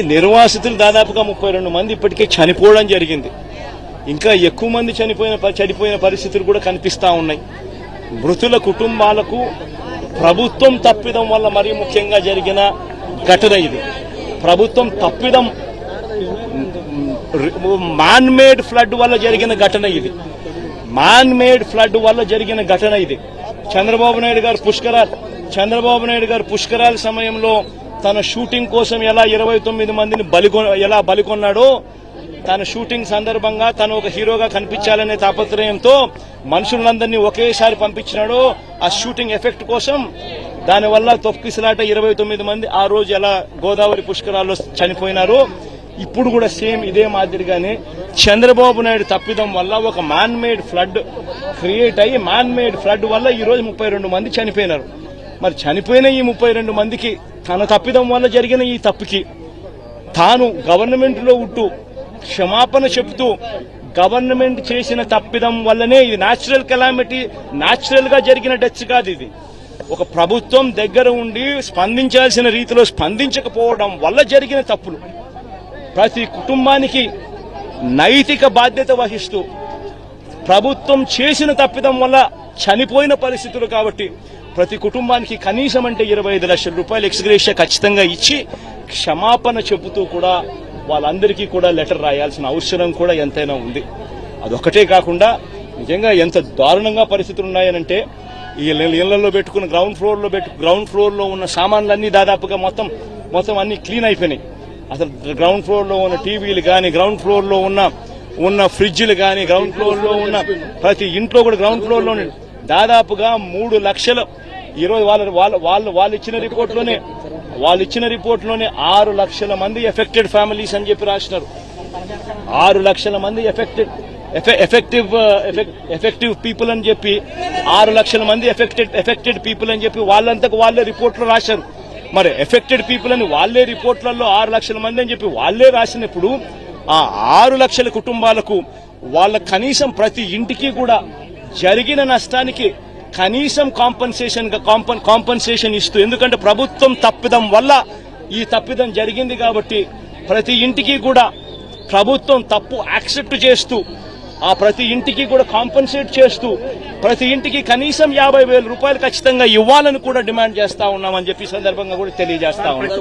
నిర్వాసితులు దాదాపుగా ముప్పై రెండు మంది ఇప్పటికే చనిపోవడం జరిగింది. ఇంకా ఎక్కువ మంది చనిపోయిన ప- చనిపోయిన పరిస్థితులు కూడా కనిపిస్తా ఉన్నాయి. మృతుల కుటుంబాలకు ప్రభుత్వం తప్పిదం వల్ల మరీ ముఖ్యంగా జరిగిన ఘటన ఇది. ప్రభుత్వం తప్పిదం మాన్మేడ్ ఫ్లడ్ వల్ల జరిగిన ఘటన ఇది. మాన్మేడ్ ఫ్లడ్ వల్ల జరిగిన ఘటన ఇది. చంద్రబాబు నాయుడు గారు పుష్కరాలు చంద్రబాబు నాయుడు గారు పుష్కరాల సమయంలో తన షూటింగ్ కోసం ఎలా ఇరవై తొమ్మిది మందిని బలికొ ఎలా బలికొన్నాడో తన షూటింగ్ సందర్భంగా తను ఒక హీరోగా కనిపించాలనే తాపత్రయంతో మనుషులందరినీ ఒకేసారి పంపించినాడో ఆ షూటింగ్ ఎఫెక్ట్ కోసం దానివల్ల తొక్కిసలాట ఇరవై తొమ్మిది మంది ఆ రోజు ఎలా గోదావరి పుష్కరాల్లో చనిపోయినారో ఇప్పుడు కూడా సేమ్ ఇదే మాదిరిగానే చంద్రబాబు నాయుడు తప్పిదం వల్ల ఒక మ్యాన్ మేడ్ ఫ్లడ్ క్రియేట్ అయ్యి మ్యాన్ మేడ్ ఫ్లడ్ వల్ల ఈ రోజు ముప్పై రెండు మంది చనిపోయినారు. మరి చనిపోయిన ఈ ముప్పై రెండు మందికి తన తప్పిదం వల్ల జరిగిన ఈ తప్పుకి తాను గవర్నమెంట్లో ఉంటూ క్షమాపణ చెబుతూ గవర్నమెంట్ చేసిన తప్పిదం వల్లనే ఇది న్యాచురల్ కెలామిటీ న్యాచురల్గా జరిగిన డచ్ కాదు ఇది. ఒక ప్రభుత్వం దగ్గర ఉండి స్పందించాల్సిన రీతిలో స్పందించకపోవడం వల్ల జరిగిన తప్పులు. ప్రతి కుటుంబానికి నైతిక బాధ్యత వహిస్తూ ప్రభుత్వం చేసిన తప్పిదం వల్ల చనిపోయిన పరిస్థితులు కాబట్టి ప్రతి కుటుంబానికి కనీసం అంటే ఇరవై ఐదు లక్షల రూపాయలు ఎక్స్గ్రేషియా ఖచ్చితంగా ఇచ్చి క్షమాపణ చెబుతూ కూడా వాళ్ళందరికీ కూడా లెటర్ రాయాల్సిన అవసరం కూడా ఎంతైనా ఉంది. అదొకటే కాకుండా నిజంగా ఎంత దారుణంగా పరిస్థితులు ఉన్నాయనంటే ఈ ఇళ్ళలో పెట్టుకున్న గ్రౌండ్ ఫ్లోర్లో పెట్టు గ్రౌండ్ ఫ్లోర్లో ఉన్న సామాన్లన్నీ దాదాపుగా మొత్తం మొత్తం అన్ని క్లీన్ అయిపోయినాయి. అసలు గ్రౌండ్ ఫ్లోర్లో ఉన్న టీవీలు కానీ గ్రౌండ్ ఫ్లోర్లో ఉన్న ఉన్న ఫ్రిడ్జ్లు కానీ గ్రౌండ్ ఫ్లోర్లో ఉన్న ప్రతి ఇంట్లో కూడా గ్రౌండ్ ఫ్లోర్లో దాదాపుగా మూడు లక్షల ఈరోజు వాళ్ళ వాళ్ళ వాళ్ళు వాళ్ళు ఇచ్చిన రిపోర్ట్లోనే వాళ్ళు ఇచ్చిన రిపోర్ట్లోనే ఆరు లక్షల మంది ఎఫెక్టెడ్ ఫ్యామిలీస్ అని చెప్పి రాసినారు. ఆరు లక్షల మంది ఎఫెక్టెడ్ ఎఫెక్టివ్ ఎఫెక్టివ్ పీపుల్ అని చెప్పి ఆరు లక్షల మంది ఎఫెక్టెడ్ ఎఫెక్టెడ్ పీపుల్ అని చెప్పి వాళ్ళంతకు వాళ్ళే రిపోర్ట్లో రాశారు. మరి ఎఫెక్టెడ్ పీపుల్ అని వాళ్ళే రిపోర్ట్లలో ఆరు లక్షల మంది అని చెప్పి వాళ్ళే రాసినప్పుడు ఆ ఆరు లక్షల కుటుంబాలకు వాళ్ళ కనీసం ప్రతి ఇంటికి కూడా జరిగిన నష్టానికి కనీసం కాంపన్సేషన్ కాంపన్సేషన్ ఇస్తూ. ఎందుకంటే ప్రభుత్వం తప్పిదం వల్ల ఈ తప్పిదం జరిగింది కాబట్టి ప్రతి ఇంటికి కూడా ప్రభుత్వం తప్పు యాక్సెప్ట్ చేస్తూ ఆ ప్రతి ఇంటికి కూడా కాంపన్సేట్ చేస్తూ ప్రతి ఇంటికి కనీసం యాభై వేల రూపాయలు ఖచ్చితంగా ఇవ్వాలని కూడా డిమాండ్ చేస్తా ఉన్నామని చెప్పి ఈ సందర్భంగా కూడా తెలియజేస్తా ఉన్నాం.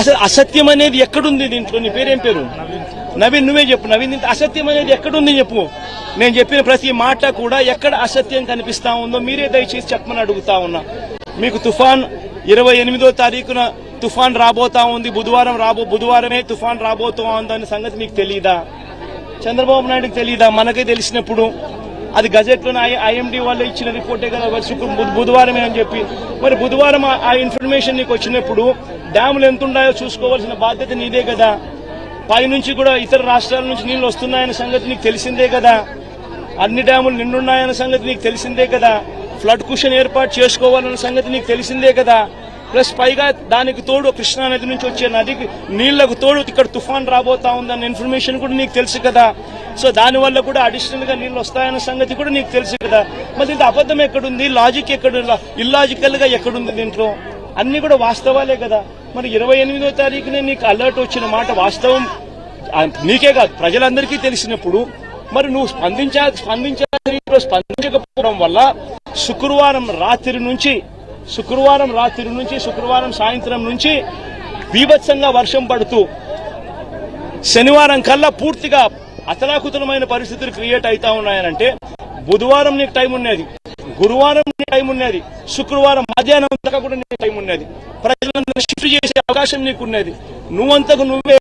అసలు అసత్యం అనేది ఎక్కడుంది దీంట్లో? నీ పేరేం పేరు? నవీన్ నువ్వే చెప్పు. నవీన్ ఇంత అసత్యం అనేది ఎక్కడుంది చెప్పు. నేను చెప్పిన ప్రతి మాట కూడా ఎక్కడ అసత్యం కనిపిస్తా ఉందో మీరే దయచేసి చెప్పమని అడుగుతా ఉన్నా. మీకు తుఫాన్ ఇరవై ఎనిమిదో తారీఖున తుఫాన్ రాబోతా ఉంది. బుధవారం రాబో బుధవారమే తుఫాన్ రాబోతా ఉందనే సంగతి మీకు తెలియదా చంద్రబాబు నాయుడుకి తెలియదా మనకే తెలిసినప్పుడు. అది గజెట్లోనే ఐఎండి వాళ్ళు ఇచ్చిన రిపోర్టే కదా. శుక్ర బుధవారమే అని చెప్పి. మరి బుధవారం ఆ- ఆ ఇన్ఫర్మేషన్ నీకు వచ్చినప్పుడు డ్యాములు ఎంత ఉన్నాయో చూసుకోవాల్సిన బాధ్యత నీదే కదా. పైనుంచి కూడా ఇతర రాష్ట్రాల నుంచి నీళ్ళు వస్తున్నాయన్న సంగతి నీకు తెలిసిందే కదా. అన్ని డ్యాములు నిండున్నాయన్న సంగతి నీకు తెలిసిందే కదా. ఫ్లడ్ కుషన్ ఏర్పాటు చేసుకోవాలన్న సంగతి నీకు తెలిసిందే కదా. ప్లస్ పైగా దానికి తోడు కృష్ణా నది నుంచి వచ్చే నదికి నీళ్ళకు తోడు ఇక్కడ తుఫాన్ రాబోతా ఉందన్న ఇన్ఫర్మేషన్ కూడా నీకు తెలుసు కదా. సో దానివల్ల కూడా అడిషనల్గా నీళ్ళు వస్తాయన్న సంగతి కూడా నీకు తెలుసు కదా. మరి ఇది అబద్ధం ఎక్కడుంది? లాజిక్ ఎక్కడ ఇల్లాజికల్గా ఎక్కడుంది దీంట్లో? అన్ని కూడా వాస్తవాలే కదా. మరి ఇరవై ఎనిమిదో తారీఖునే నీకు అలర్ట్ వచ్చిన మాట వాస్తవం? నీకే కాదు ప్రజలందరికీ తెలిసినప్పుడు మరి నువ్వు స్పందించా స్పందించాల్సిన స్పందించకపోవడం వల్ల శుక్రవారం రాత్రి నుంచి శుక్రవారం రాత్రి నుంచి శుక్రవారం సాయంత్రం నుంచి బీభత్సంగా వర్షం పడుతూ శనివారం కల్లా పూర్తిగా అతలాకుతలమైన పరిస్థితులు క్రియేట్ అవుతా ఉన్నాయనంటే బుధవారం నీకు టైం ఉన్నది గురువారం టైం ఉన్నది శుక్రవారం మధ్యాహ్నం దాకా కూడా నీకు టైం ఉన్నది. ప్రజలందరూ షిఫ్ట్ చేసే అవకాశం నీకున్నది. నువ్వంతకు నువ్వే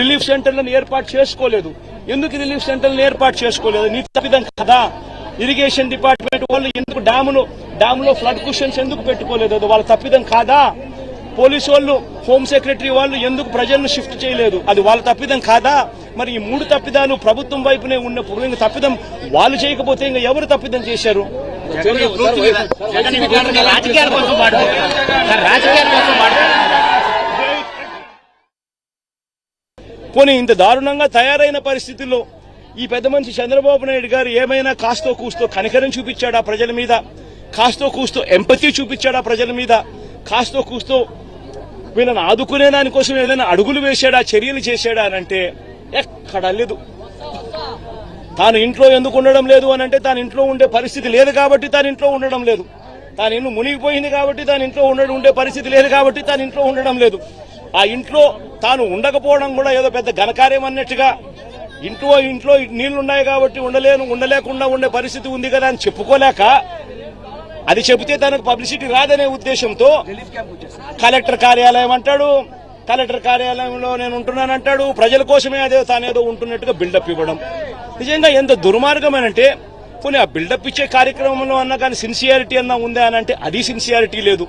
రిలీఫ్ సెంటర్లను ఏర్పాటు చేసుకోలేదు. ఎందుకు రిలీఫ్ సెంటర్లను ఏర్పాటు చేసుకోలేదు? నీ తప్పిదం కదా. ఇరిగేషన్ డిపార్ట్మెంట్ వాళ్ళు ఎందుకు డ్యామును డ్యాములో ఫ్లడ్ కుషన్స్ ఎందుకు పెట్టుకోలేదు? అది వాళ్ళ తప్పిదం కాదా? పోలీసు వాళ్ళు హోమ్ సెక్రటరీ వాళ్ళు ఎందుకు ప్రజలను షిఫ్ట్ చేయలేదు? అది వాళ్ళ తప్పిదం కాదా? మరి ఈ మూడు తప్పిదాలు ప్రభుత్వం వైపునే ఉన్నప్పుడు ఇంకా తప్పిదం వాళ్ళు చేయకపోతే ఇంకా ఎవరు తప్పిదం చేశారు? రాజకీయాల కోసం కోసం పోనీ ఇంత దారుణంగా తయారైన పరిస్థితుల్లో ఈ పెద్ద మనిషి చంద్రబాబు నాయుడు గారు ఏమైనా కాస్తో కూస్తో కనికరం చూపించాడా ప్రజల మీద? కాస్తో కూస్తో ఎంపతి చూపించాడా ప్రజల మీద? కాస్తో కూస్తో వీళ్ళని ఆదుకునే దానికోసం ఏదైనా అడుగులు వేశాడా చర్యలు చేశాడా అని అంటే ఎక్కడా లేదు. తాను ఇంట్లో ఎందుకు ఉండడం లేదు అని అంటే తాను ఇంట్లో ఉండే పరిస్థితి లేదు కాబట్టి తాను ఇంట్లో ఉండడం లేదు. తాను ఇల్లు మునిగిపోయింది కాబట్టి తాను ఇంట్లో ఉండడం ఉండే పరిస్థితి లేదు కాబట్టి తాను ఇంట్లో ఉండడం లేదు. ఆ ఇంట్లో తాను ఉండకపోవడం కూడా ఏదో పెద్ద ఘనకార్యం అన్నట్టుగా ఇంట్లో ఇంట్లో నీళ్ళు ఉన్నాయి కాబట్టి ఉండలేను ఉండలేకుండా ఉండే పరిస్థితి ఉంది కదా అని చెప్పుకోలేక అది చెబితే తనకు పబ్లిసిటీ రాదనే ఉద్దేశంతో కలెక్టర్ కార్యాలయం అంటాడు కలెక్టర్ కార్యాలయంలో నేను ఉంటున్నానంటాడు ప్రజల కోసమే అదే తానేదో ఉంటున్నట్టుగా బిల్డప్ ఇవ్వడం. నిజంగా ఎంత దుర్మార్గమేనంటే పోనీ ఆ బిల్డప్ ఇచ్చే కార్యక్రమంలో అన్నా కానీ సిన్సియారిటీ అన్నా ఉందా అని అంటే అది సిన్సియారిటీ లేదు.